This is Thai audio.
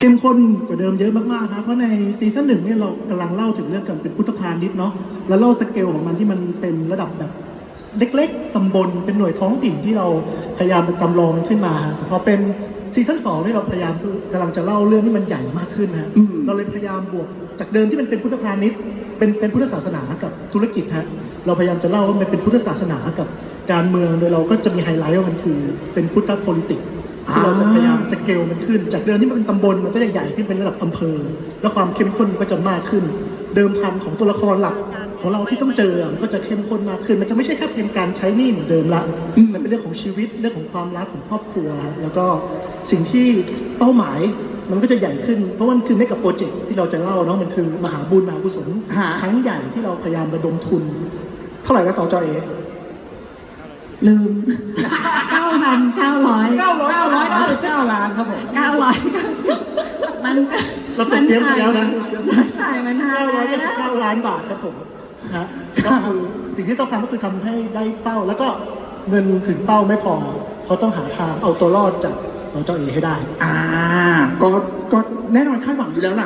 เข้มข้นกว่าเดิมเยอะมากๆครับ เพราะในซีซั่นหนึ่งเนี่ยเรากำลังเล่าถึงเรื่องการเป็นพุทธพาณิชย์เนาะ แล้วเล่าสเกลของมันที่มันเป็นระดับแบบเล็กๆ ตำบล เป็นหน่วยท้องถิ่นที่เราพยายามจะจำลองมันขึ้นมาฮะแต่พอเป็นซีซั่นสองนี่เราพยายามกำลังจะเล่าเรื่องที่มันใหญ่มากขึ้นฮะ เราเลยพยายามบวกจากเดิมที่มันเป็นพุทธพาณิชย์เป็นเป็นพุทธศาสนากับธุรกิจฮะ เราพยายามจะเล่าว่ามันเป็นพุทธศาสนากับการเมือง โดยเราก็จะมีไฮไลท์ว่ามันคือเป็นพุทธ politics ที่เราจะพยายามสเกลมันขึ้น จากเดิมที่มันเป็นตำบลมันก็จะใหญ่ขึ้นเป็นระดับอำเภอ แล้วความเข้มข้นมันก็จะมากขึ้น เดิมพันของตัวละครหลัก ของเราที่ต้องเจอมันก็จะเข้มข้นมากขึ้น มันจะไม่ใช่แค่เป็นการใช้หนี้เหมือนเดิมละอืมมันเป็นเรื่องของชีวิตเรื่องของความรักของครอบครัว แล้วก็สิ่งที่เป้าหมายมันก็จะใหญ่ขึ้น เพราะว่ามันคือไม่กับโปรเจกต์ที่เราจะเล่าเนาะมันคือ มหาบุญมหากุศลฮะครั้งใหญ่ที่เราพยายามระดมทุน เท่าไหร่ละสจเอลืม ล้านครับผม เก้าร้อยเก้าสิบมันเราตกเตรียมไปแล้วนะ มันถ่ายมันถ่าย999ล้านบาทครับผมนะก็คือสิ่งที่ต้องทำก็คือทำให้ได้เป้า แล้วก็เงินถึงเป้าไม่พอเขาต้องหาทางเอาตัวรอดจากสจเอให้ได้ อ่า ก็ก็แน่นอนคาดหวังอยู่แล้วล่ะ